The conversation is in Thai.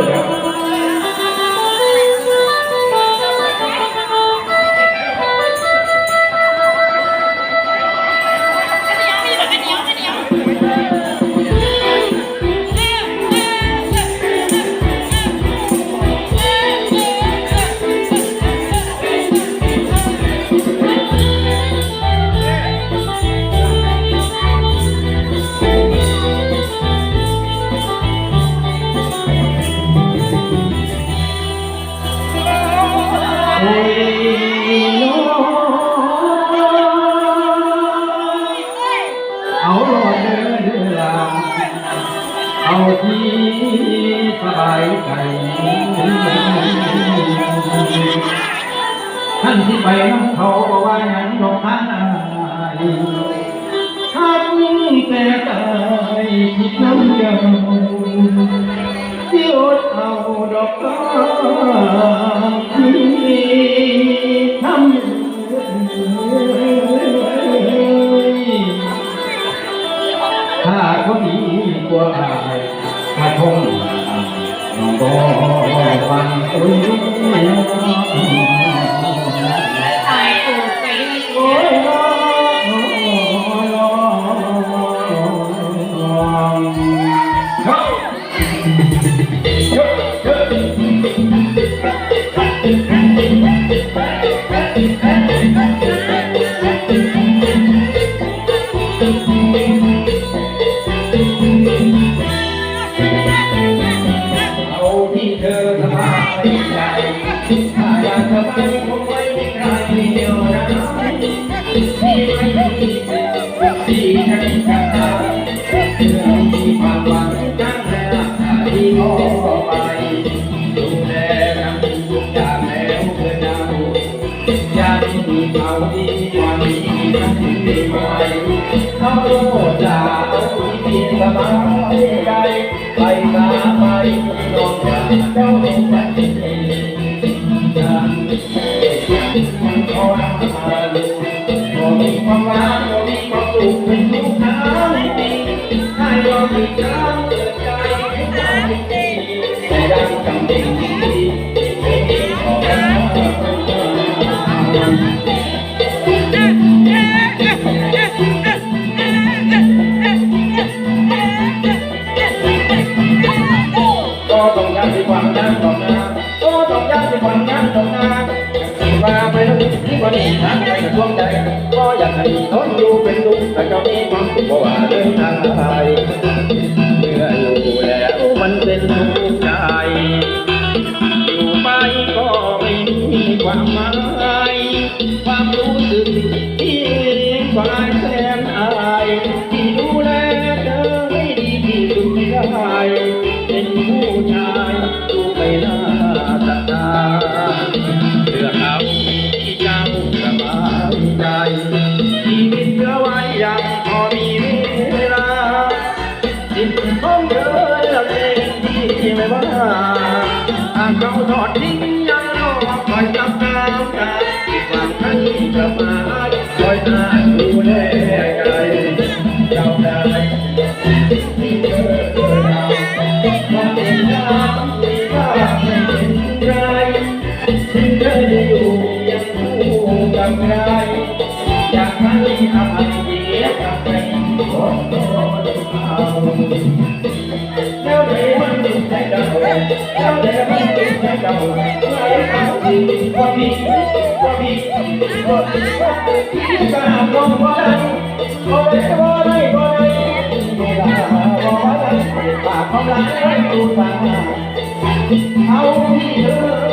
ด้อครับโสบายใจท่านที่ไปน้ำเขาบอกว่าหยังดอกทางอายท่านแต่ใจคิดน้ำเดียวที่อดเอาดอกตาที่ทำถ้าเขาดีกว่า ถ้าทงน้องก็ฟังอุ้ย บายใจถ้าอยากสบายคงไม่มีใครเดียวนะที่ไม่มีที่ฉันจะตายเพื่อมีความหวังจังแล้วที่ขอไปดูแลกันทุกอย่างแล้วเพื่อเรายังมีเขาดีกว่านี้ทั้งที่ไหวเขาโลดจาเอาที่สบายใจไปสาไปนอนอย่าเจ้าลงไปยั มัน คนนี้ทางใจกับดวงใจก็อยากให้ทนอยู่เป็นลูกแต่ก็มีความสุขเพราะว่าเดินทางไปเมื่ออยู่แล้วมันเป็นทุกข์ใจอยู่ไปก็ไม่มีความหมายความรู้สึกที่ควายแสนอาย มีเวลาสิ่งของเธอละเองที่ไม่ว่าหากเราทอดทิ้งยังรอคอยจับน้ำตาอีกวันนั้นจะมาคอยตาดูแลใจเจ้าได้ที่เธอเธอเรามองเห็นน้ำที่ว่าไม่เป็นไรถึงเธอจะอยู่ยังคู่กับใคร เดาแล้วเดี๋ยวมันดูใจเดาไม่เอาดีกว่าพี่กว่าพี่กว่าพี่กว่าพี่ก็หาลงว่าบ่ได้บ่ได้บ่ได้เวลาบ่ได้ปากของรักไว้ดูตาเอาที่เธอ